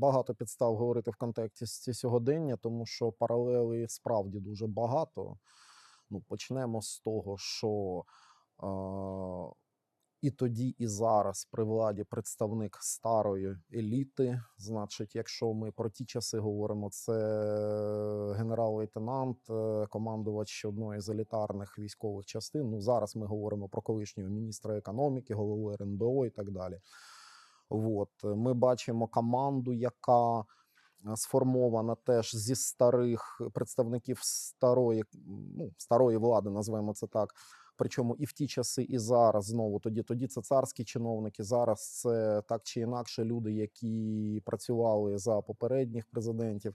багато підстав говорити в контексті сьогодення, тому що паралелей справді дуже багато. Ну, почнемо з того, що е, і тоді, і зараз при владі представник старої еліти. Значить, якщо ми про ті часи говоримо, це генерал-лейтенант, е, командувач одної з елітарних військових частин. Ну зараз ми говоримо про колишнього міністра економіки, голову РНБО і так далі. От ми бачимо команду, яка е, сформована теж зі старих представників старої, ну, старої влади, назвемо це так. Причому і в ті часи, і зараз знову тоді, тоді це царські чиновники. Зараз це так чи інакше люди, які працювали за попередніх президентів.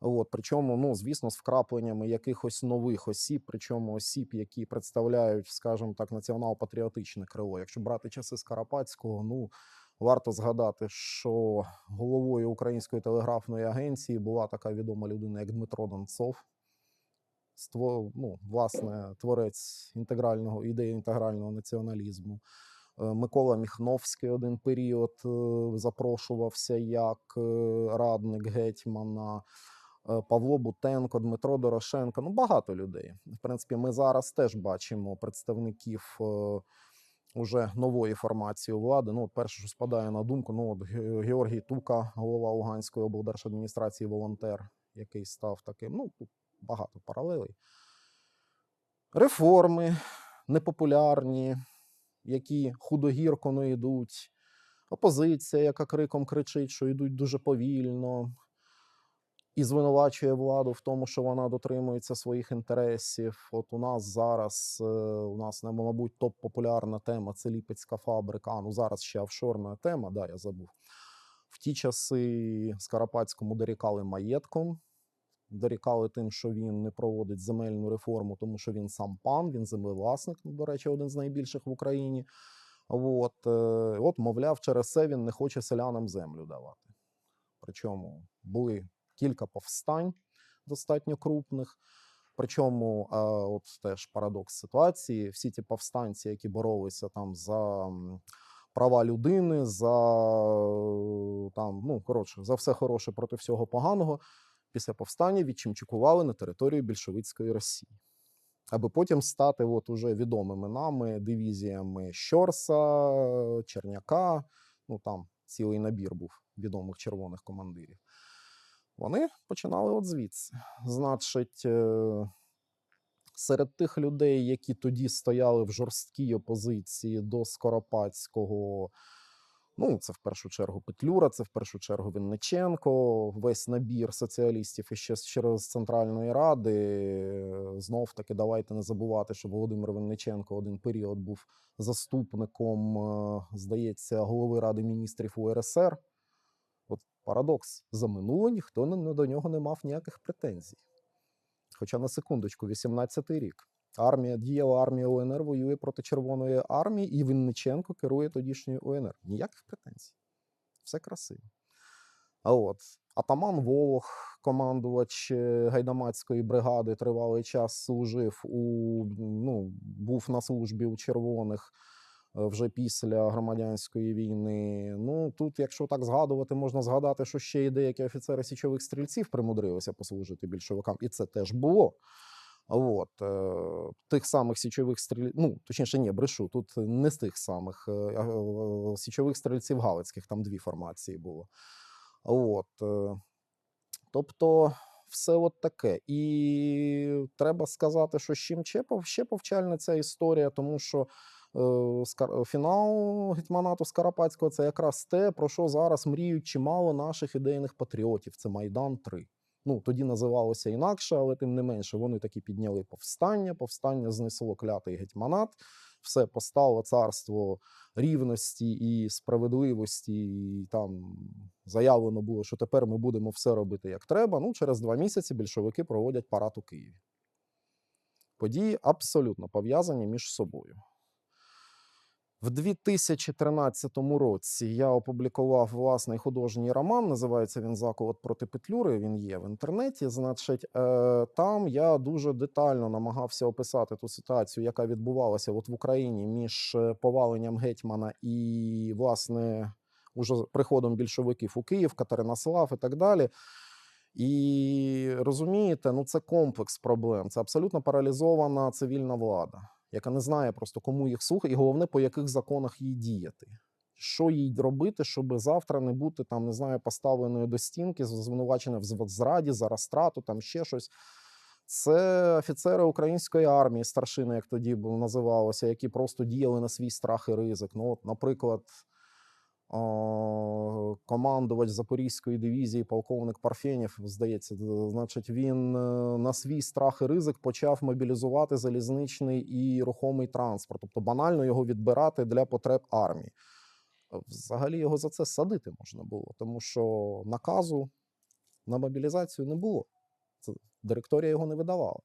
От, причому, ну звісно, з вкрапленнями якихось нових осіб, причому осіб, які представляють, скажімо так, націонал-патріотичне крило. Якщо брати часи Скарапатського, ну варто згадати, що головою Української телеграфної агенції була така відома людина, як Дмитро Донцов. Ство, ну, власне, творець інтегрального ідеї інтегрального націоналізму. Е, Микола Міхновський один період е, запрошувався як е, радник гетьмана. Павло Бутенко, Дмитро Дорошенко. Ну, багато людей. В принципі, ми зараз теж бачимо представників уже нової формації влади. Ну, от перше, що спадає на думку, ну от Георгій Тука, голова Луганської облдержадміністрації, волонтер, який став таким. Ну, тут багато паралелей. Реформи непопулярні, які худогірко не йдуть. Опозиція, яка криком кричить, що йдуть дуже повільно, і звинувачує владу в тому, що вона дотримується своїх інтересів. От у нас зараз, е, у нас, мабуть, топ-популярна тема це Ліпецька фабрика. Ну зараз ще офшорна тема, да, я забув. В ті часи Скарапатському дорікали маєтком, дорікали тим, що він не проводить земельну реформу, тому що він сам пан, він землевласник, ну, до речі, один з найбільших в Україні. От, е, от, мовляв, через це він не хоче селянам землю давати. Причому були кілька повстань достатньо крупних. Причому, от теж парадокс ситуації, всі ті повстанці, які боролися там за права людини, за там, ну коротше, за все хороше проти всього поганого, після повстання відчимчикували на територію більшовицької Росії. Аби потім стати от уже відомими нами дивізіями Щорса, Черняка, ну там цілий набір був відомих червоних командирів. Вони починали от звідси. Значить, е, серед тих людей, які тоді стояли в жорсткій опозиції до Скоропадського, ну, це в першу чергу Петлюра, це в першу чергу Винниченко, весь набір соціалістів і ще з- через Центральної Ради. Знов таки, давайте не забувати, що Володимир Винниченко один період був заступником, е, здається, голови Ради міністрів УРСР. Парадокс. За минуле ніхто до нього не мав ніяких претензій. Хоча на секундочку, 18-й рік. Армія діяла армія УНР воює проти Червоної армії, і Винниченко керує тодішньою УНР. Ніяких претензій. Все красиво. А от атаман Волох, командувач е, гайдамацької бригади, тривалий час служив у ну, був на службі у червоних вже після громадянської війни. Ну тут, якщо так згадувати, можна згадати, що ще й деякі офіцери січових стрільців примудрилися послужити більшовикам, і це теж було. От, е, тих самих січових стрільців, ну, точніше, ні, брешу, тут не з тих самих е, е, січових стрільців Галицьких, там дві формації було. От, е, тобто, все от таке. І треба сказати, що з чим ще, пов- повчальна ця історія, тому що е, фінал гетьманату Скарапатського це якраз те, про що зараз мріють чимало наших ідейних патріотів. Це Майдан 3. Ну, тоді називалося інакше, але тим не менше, вони таки підняли повстання. Повстання знесло клятий гетьманат. Все постало царство рівності і справедливості. І там заявлено було, що тепер ми будемо все робити як треба. Ну, через два місяці більшовики проводять парад у Києві. Події абсолютно пов'язані між собою. В 2013 році я опублікував власний художній роман. Називається він Заколот проти Петлюри. Він є в інтернеті. Значить, е, там я дуже детально намагався описати ту ситуацію, яка відбувалася от в Україні між е, поваленням гетьмана і власне уже приходом більшовиків у Київ, Катеринослав і так далі. І розумієте, ну це комплекс проблем. Це абсолютно паралізована цивільна влада, яка не знає просто кому їх слухати, і головне, по яких законах їй діяти. Що їй робити, щоб завтра не бути там, не знаю, поставленою до стінки, звинувачена в зраді, за розтрату, там ще щось. Це офіцери української армії, старшини, як тоді називалося, які просто діяли на свій страх і ризик. Ну, от, наприклад, командувач Запорізької дивізії, полковник Парфєнєв, здається, значить, він е, на свій страх і ризик почав мобілізувати залізничний і рухомий транспорт, тобто банально його відбирати для потреб армії. Взагалі його за це садити можна було, тому що наказу на мобілізацію не було. Це директорія його не видавала.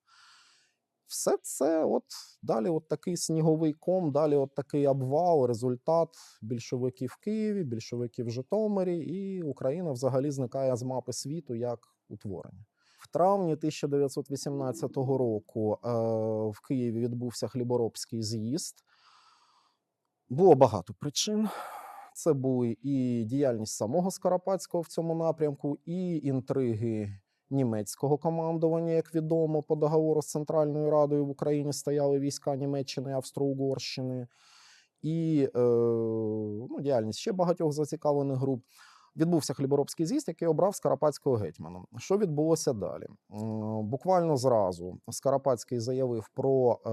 Все це, от далі, от такий сніговий ком, далі от такий обвал, результат більшовиків в Києві, більшовиків в Житомирі, і Україна взагалі зникає з мапи світу як утворення. В травні 1918 року е, в Києві відбувся хліборобський з'їзд. Було багато причин. Це були і діяльність самого Скоропадського в цьому напрямку, і інтриги німецького командування, як відомо, по договору з Центральною Радою в Україні стояли війська Німеччини і Австро-Угорщини, і е, ну, діяльність ще багатьох зацікавлених груп. Відбувся хліборобський з'їзд, який обрав Скарапатського гетьманом. Що відбулося далі? Буквально зразу Скарапатський заявив про е,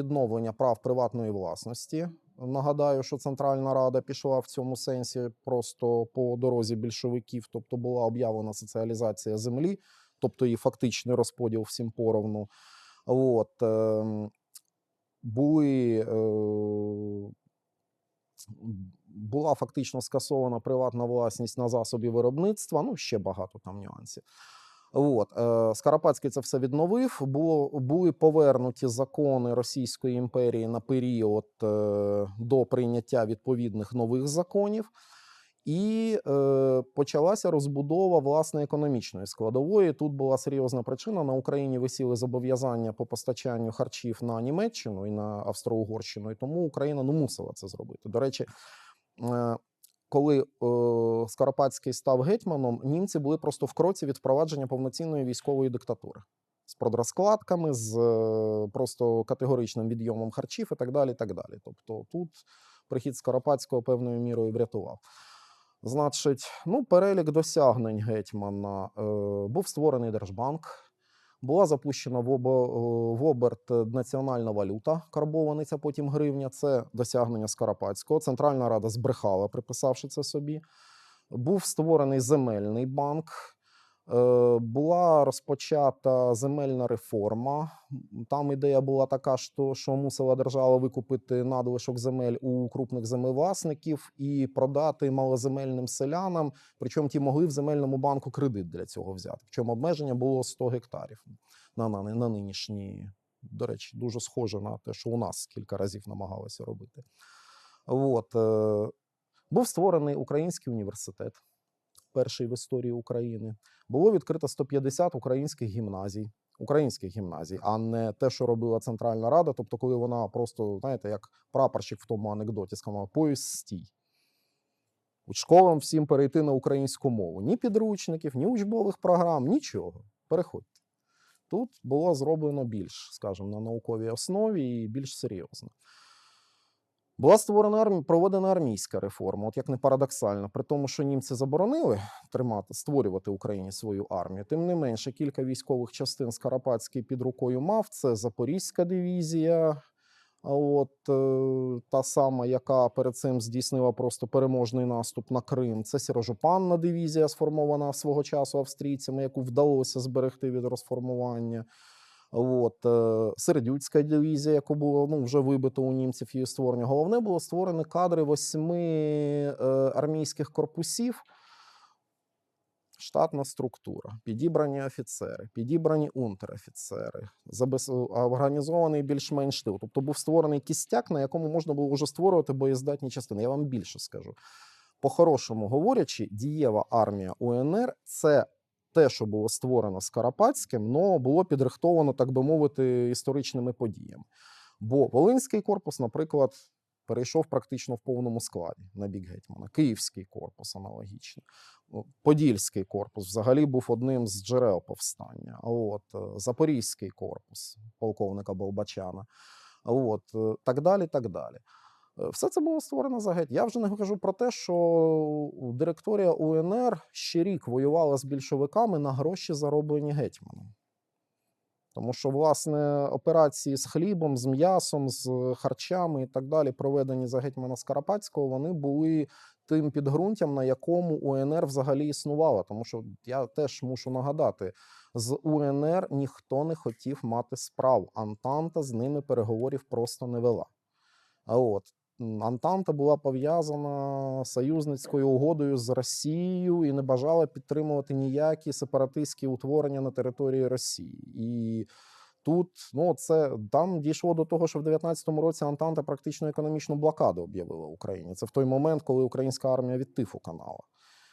відновлення прав приватної власності. Нагадаю, що Центральна Рада пішла в цьому сенсі просто по дорозі більшовиків, тобто була об'явлена соціалізація землі, тобто її фактичний розподіл всім поровну. От, е, були, е, була фактично скасована приватна власність на засоби виробництва, ну ще багато там нюансів. От, е, це все відновив. Було, були повернуті закони Російської імперії на період е, до прийняття відповідних нових законів, і е, почалася розбудова власне економічної складової. Тут була серйозна причина. На Україні висіли зобов'язання по постачанню харчів на Німеччину і на Австро-Угорщину, і тому Україна ну, мусила це зробити. До речі, е, коли е, Скоропадський став гетьманом, німці були просто в кроці від впровадження повноцінної військової диктатури з продрозкладками, з е, просто категоричним відйомом харчів і так далі. Так далі. Тобто тут прихід Скоропадського певною мірою врятував. Значить, ну, перелік досягнень гетьмана е, був створений Держбанк. Була запущена в, е, оберт е, національна валюта, карбованиця, потім гривня. Це досягнення Скоропадського. Центральна Рада збрехала, приписавши це собі. Був створений земельний банк. Е, Була розпочата земельна реформа. Там ідея була така, що, що мусила держава викупити надлишок земель у крупних землевласників і продати малоземельним селянам. Причому ті могли в земельному банку кредит для цього взяти. Причому обмеження було 100 гектарів на, на, на нинішні. До речі, дуже схоже на те, що у нас кілька разів намагалися робити. От, е, був створений Український університет, перший в історії України. Було відкрито 150 українських гімназій, українських гімназій, а не те, що робила Центральна Рада. Тобто, коли вона просто, знаєте, як прапорщик в тому анекдоті сказала, поїзд стій. Школам всім перейти на українську мову. Ні підручників, ні учбових програм, нічого. Переходьте. Тут було зроблено більш, скажімо, на науковій основі і більш серйозно. Була створена армія, проведена армійська реформа, от як не парадоксально, при тому, що німці заборонили тримати, створювати Україні свою армію. Тим не менше, кілька військових частин Скарапатський під рукою мав. Це Запорізька дивізія, от е, та сама, яка перед цим здійснила просто переможний наступ на Крим. Це Сірожупанна дивізія, сформована свого часу австрійцями, яку вдалося зберегти від розформування. От, е, Середюцька дивізія, яку було ну, вже вибито у німців її створення. Головне було створені кадри восьми е, армійських корпусів. Штатна структура, підібрані офіцери, підібрані унтер-офіцери, забез... організований більш-менш тил. Тобто був створений кістяк, на якому можна було вже створювати боєздатні частини. Я вам більше скажу. По-хорошому говорячи, дієва армія УНР це те, що було створено Скарапатським, але було підрихтовано, так би мовити, історичними подіями. Бо Волинський корпус, наприклад, перейшов практично в повному складі на бік гетьмана. Київський корпус аналогічно. Ну, Подільський корпус взагалі був одним з джерел повстання. От е, Запорізький корпус полковника Болбачана. От е, так далі, так далі. Е, Все це було створено за геть. Я вже не кажу про те, що директорія УНР ще рік воювала з більшовиками на гроші, зароблені гетьманом. Тому що, власне, операції з хлібом, з м'ясом, з харчами і так далі, проведені за гетьмана Скарапатського, вони були тим підґрунтям, на якому УНР взагалі існувала. Тому що я теж мушу нагадати, з УНР ніхто не хотів мати справ. Антанта з ними переговорів просто не вела. А от Антанта була пов'язана союзницькою угодою з Росією і не бажала підтримувати ніякі сепаратистські утворення на території Росії. І тут ну, це там дійшло до того, що в 19-му році Антанта практично економічну блокаду об'явила Україні. Це в той момент, коли українська армія від тифу канала.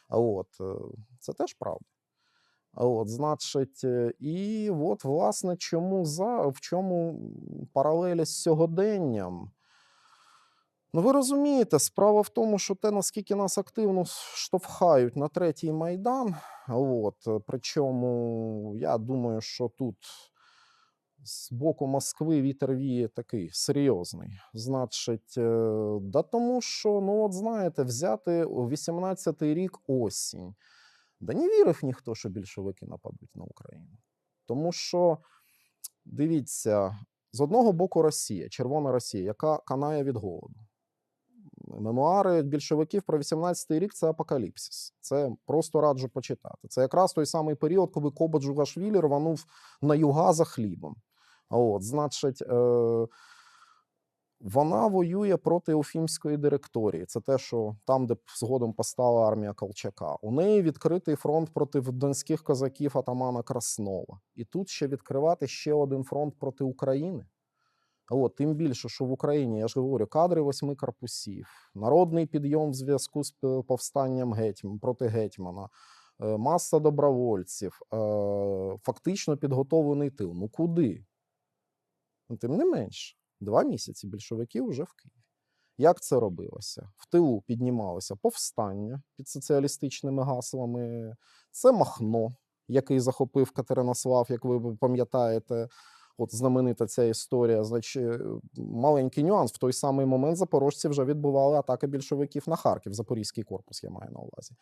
А от е, це теж правда. От, значить, е, і от, власне, чому за в чому паралелі з сьогоденням? Ну, ви розумієте, справа в тому, що те, наскільки нас активно штовхають на третій майдан. От, причому я думаю, що тут з боку Москви вітер віє такий серйозний. Значить, е, да тому що, ну от знаєте, взяти 18-й рік осінь. Да не вірив ніхто, що більшовики нападуть на Україну. Тому що, дивіться, з одного боку Росія, Червона Росія, яка канає від голоду. Мемуари більшовиків про 18-й рік це апокаліпсис. Це просто раджу почитати. Це якраз той самий період, коли Коба Джугашвілі рванув на юга за хлібом. От, значить, е, вона воює проти Уфімської директорії. Це те, що там, де згодом постала армія Колчака. У неї відкритий фронт проти донських козаків атамана Краснова. І тут ще відкривати ще один фронт проти України. От, тим більше, що в Україні, я ж говорю, кадри восьми корпусів, народний підйом в зв'язку з повстанням гетьм, проти гетьмана, е, маса добровольців, е, фактично підготовлений тил. Ну куди? Ну, Тим не менш, два місяці більшовиків вже в Києві. Як це робилося? В тилу піднімалося повстання під соціалістичними гаслами. Це Махно, який захопив Катеринослав, як ви пам'ятаєте. От знаменита ця історія. Значить, е, маленький нюанс. В той самий момент запорожці вже відбували атаки більшовиків на Харків, Запорізький корпус, я маю на увазі.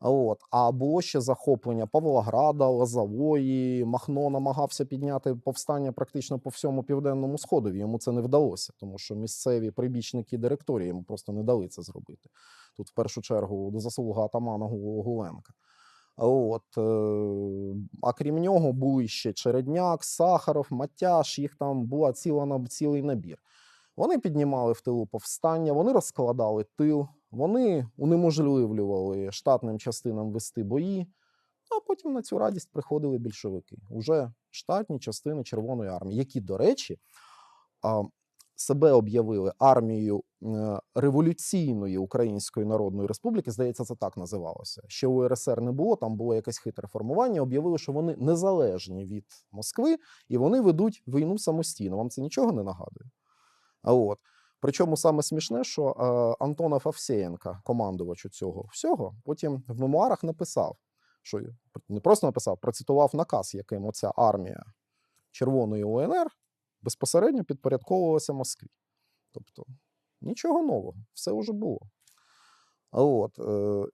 От. А було ще захоплення Павлограда, Лозової. Махно намагався підняти повстання практично по всьому південному сходові. Йому це не вдалося, тому що місцеві прибічники директорії йому просто не дали це зробити. Тут, в першу чергу, заслуга атамана Гу- Гуленка. От, е, а крім нього були ще Чередняк, Сахаров, Матяш, їх там була ціла, цілий набір. Вони піднімали в тилу повстання, вони розкладали тил, вони унеможливлювали штатним частинам вести бої, а потім на цю радість приходили більшовики, уже штатні частини Червоної армії, які, до речі, себе об'явили армією е, революційної Української Народної Республіки. Здається, це так називалося. Ще у РСР не було, там було якесь хитре формування. Об'явили, що вони незалежні від Москви і вони ведуть війну самостійно. Вам це нічого не нагадує? А от. Причому саме смішне, що е, Антонов Овсєєнка, командувач цього всього, потім в мемуарах написав, що не просто написав, процитував наказ, яким оця армія Червоної УНР безпосередньо підпорядковувалася Москві. Тобто нічого нового, все вже було. От, е,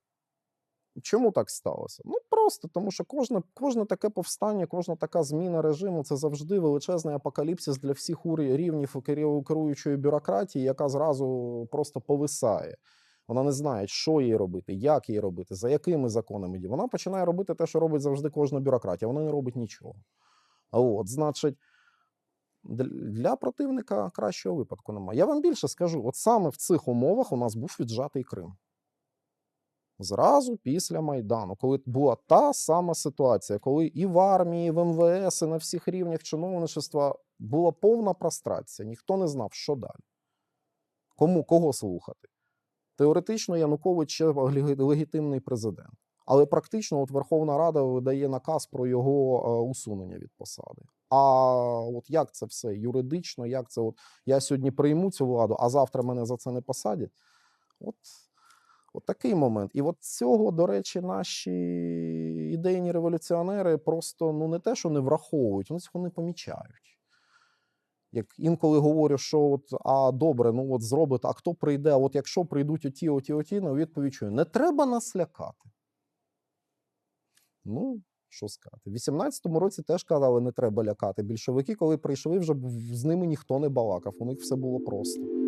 чому так сталося? Ну просто тому, що кожне, кожне таке повстання, кожна така зміна режиму це завжди величезний апокаліпсис для всіх рівнів керуючої бюрократії, яка зразу просто повисає. Вона не знає, що їй робити, як їй робити, за якими законами. діяти. Вона починає робити те, що робить завжди кожна бюрократія. Вона не робить нічого. От, значить, для противника кращого випадку немає. Я вам більше скажу: от саме в цих умовах у нас був віджатий Крим. Зразу після Майдану, коли була та сама ситуація, коли і в армії, і в МВС, і на всіх рівнях чиновничества була повна прострація, ніхто не знав, що далі. Кому кого слухати? Теоретично Янукович ще легітимний президент, але практично от Верховна Рада видає наказ про його е, усунення від посади. А от як це все юридично, як це от я сьогодні прийму цю владу, а завтра мене за це не посадять? От, от такий момент. І от цього, до речі, наші ідейні революціонери просто ну не те, що не враховують, вони цього не помічають. Як інколи говорю, що от, а добре, ну от зробите, а хто прийде? От якщо прийдуть оті, оті, оті, на відповідь чую, не треба нас лякати. Ну, що сказати. В 18-му році теж казали, не треба лякати. Більшовики, коли прийшли, вже з ними ніхто не балакав. У них все було просто.